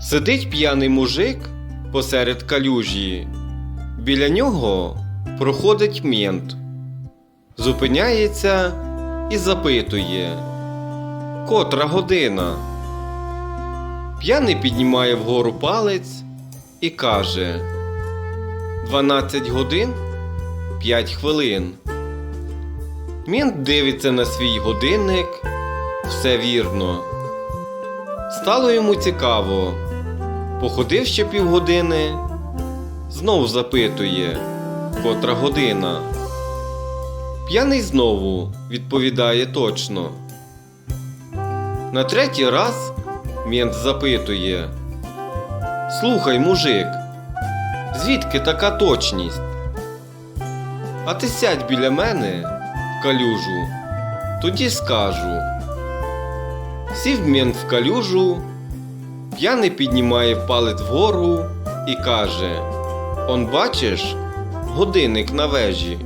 Сидить п'яний мужик посеред калюжі. Біля нього проходить мент. Зупиняється і запитує. Котра година? П'яний піднімає вгору палець і каже: Дванадцять годин п'ять хвилин. Мент дивиться на свій годинник. Все вірно. Стало йому цікаво. Походив ще півгодини, знов запитує, котра година. П'яний знову відповідає точно. На третій раз мент запитує: Слухай, мужик, звідки така точність? А ти сядь біля мене в калюжу, тоді скажу. Сів мент в калюжу, п'яний піднімає палець вгору і каже: Он бачиш, годинник на вежі.